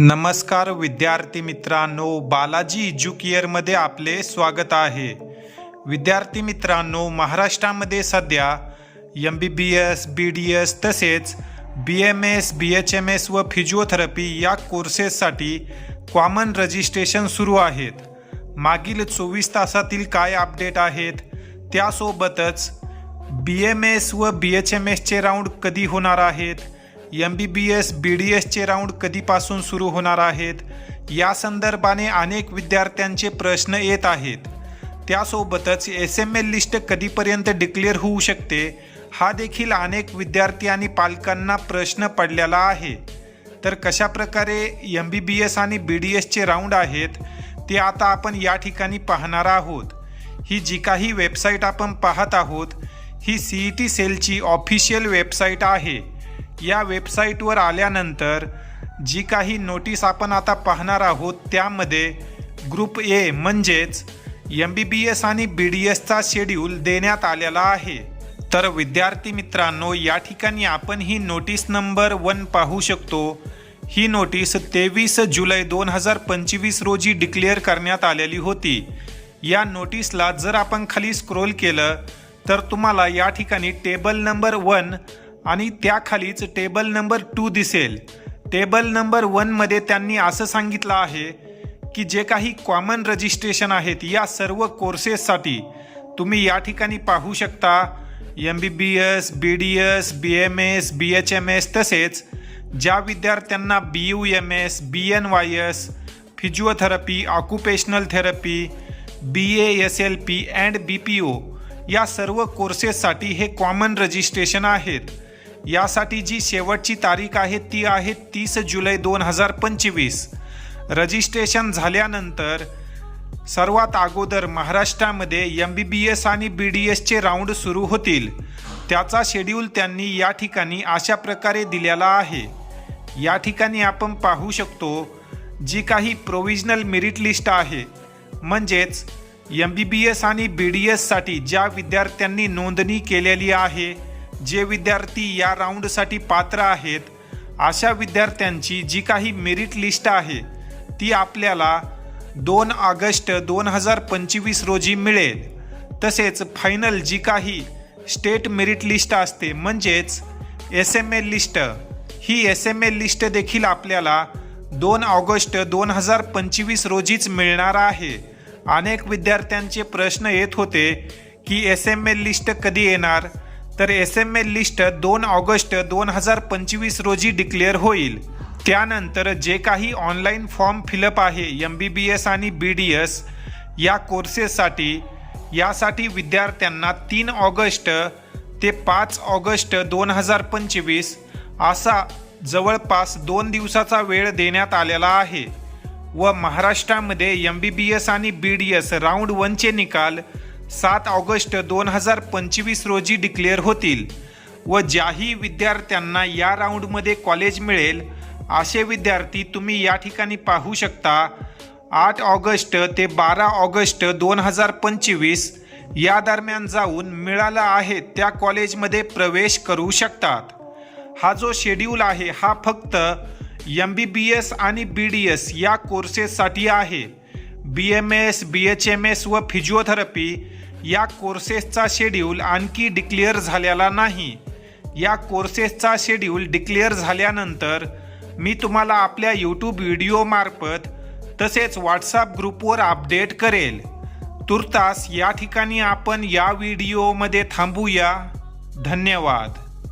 नमस्कार विद्यार्थी मित्रांनो बालाजी एज्युकेअरमध्ये आपले स्वागत आहे. विद्यार्थी मित्रांनो महाराष्ट्रामध्ये सध्या M B B S B D S तसेच B M S B H M S व फिजिओथेरपी या कोर्सेससाठी कॉमन रजिस्ट्रेशन सुरू आहेत. मागील चोवीस तासातील काय अपडेट आहेत त्यासोबतच बी एम एस व बी एच एम एसचे राऊंड कधी होणार आहेत M B B S B D एसचे राऊंड कधीपासून सुरू होणार आहेत? या संदर्भाने अनेक विद्यार्थ्यांचे प्रश्न येत आहेत. त्यासोबतच एस एम एल लिस्ट कधीपर्यंत डिक्लेअर होऊ शकते हा देखील अनेक विद्यार्थी आणि पालकांना प्रश्न पडलेला आहे. तर कशा प्रकारे एम बी बी एस आणि बी डी एसचे राऊंड आहेत ते आता आपण या ठिकाणी पाहणार आहोत. ही जी काही वेबसाईट आपण पाहत आहोत ही सी ई टी सेलची ऑफिशियल वेबसाईट आहे. या वेबसाईटवर आल्यानंतर जी काही नोटीस आपण आता पाहणार आहोत त्यामध्ये ग्रुप ए म्हणजेच एम बी बी एस आणि बी डी एसचा शेड्यूल देण्यात आलेला आहे. तर विद्यार्थी मित्रांनो या ठिकाणी आपण ही नोटीस नंबर वन पाहू शकतो. ही नोटीस तेवीस जुलै दोन हजार पंचवीस रोजी डिक्लेअर करण्यात आलेली होती. या नोटीसला जर आपण खाली स्क्रोल केलं तर तुम्हाला या ठिकाणी टेबल नंबर वन आणि त्याखालीच टेबल नंबर टू दिसेल. टेबल नंबर वनमध्ये त्यांनी असं सांगितलं आहे की जे काही कॉमन रजिस्ट्रेशन आहेत या सर्व कोर्सेससाठी तुम्ही या ठिकाणी पाहू शकता M B B S B D S B M S B H M S तसेच ज्या विद्यार्थ्यांना B U M S B N Y S physiotherapy occupational therapy B A S L P and B P O या सर्व कोर्सेससाठी हे common registration आहेत. यासाठी जी शेवटची तारीख आहे ती आहे तीस जुलै दोन हजार पंचवीस. रजिस्ट्रेशन झाल्यानंतर सर्वात अगोदर महाराष्ट्रामध्ये एम बी बी एस आणि बी डी एसचे राऊंड सुरू होतील. त्याचा शेड्यूल त्यांनी या ठिकाणी अशा प्रकारे दिलेला आहे. या ठिकाणी आपण पाहू शकतो जी काही प्रोविजनल मेरिट लिस्ट आहे म्हणजेच एम बी बी एस आणि बी डी एससाठी ज्या विद्यार्थ्यांनी नोंदणी केलेली आहे जे विद्यार्थी या राऊंडसाठी पात्र आहेत अशा विद्यार्थ्यांची जी काही मेरिट लिस्ट आहे ती आपल्याला दोन ऑगस्ट दोन हजार पंचवीस रोजी मिळेल. तसेच फायनल जी काही स्टेट मेरिट लिस्ट असते म्हणजेच एस एम एल लिस्ट ही एस एम एल लिस्ट देखील आपल्याला दोन ऑगस्ट दोन हजार पंचवीस रोजीच मिळणार आहे. अनेक विद्यार्थ्यांचे प्रश्न येत होते की एस एम एल लिस्ट कधी येणार? तर एस एम एल लिस्ट दोन ऑगस्ट दोन हजार पंचवीस रोजी डिक्लेअर होईल. त्यानंतर जे काही ऑनलाईन फॉर्म फिलअप आहे एम बी बी एस आणि बी डी एस या कोर्सेससाठी यासाठी विद्यार्थ्यांना तीन ऑगस्ट ते पाच ऑगस्ट दोन हजार पंचवीस असा जवळपास दोन दिवसाचा वेळ देण्यात आलेला आहे. व महाराष्ट्रामध्ये एम बी बी एस आणि बी डी एस राऊंड वनचे निकाल सात ऑगस्ट दोन हजार पंचवीस रोजी डिक्लेअर होतील व ज्याही विद्यार्थ्यांना या राऊंडमध्ये कॉलेज मिळेल असे विद्यार्थी तुम्ही या ठिकाणी पाहू शकता आठ ऑगस्ट ते बारा ऑगस्ट दोन हजार पंचवीस या दरम्यान जाऊन मिळाला आहे त्या कॉलेजमध्ये प्रवेश करू शकतात. हा जो शेड्यूल आहे हा फक्त एम बी बी एस आणि बी डी एस या कोर्सेससाठी आहे. B M S B H M S व फिजिओथेरपी या कोर्सेसचा शेड्यूल आणखी डिक्लेअर झालेला नाही. या कोर्सेसचा शेड्यूल डिक्लेअर झाल्यानंतर मी तुम्हाला आपल्या यूट्यूब व्हिडिओमार्फत तसेच व्हॉट्सअप ग्रुपवर अपडेट करेल. तुर्तास या ठिकाणी आपण या व्हिडिओमध्ये थांबूया. धन्यवाद.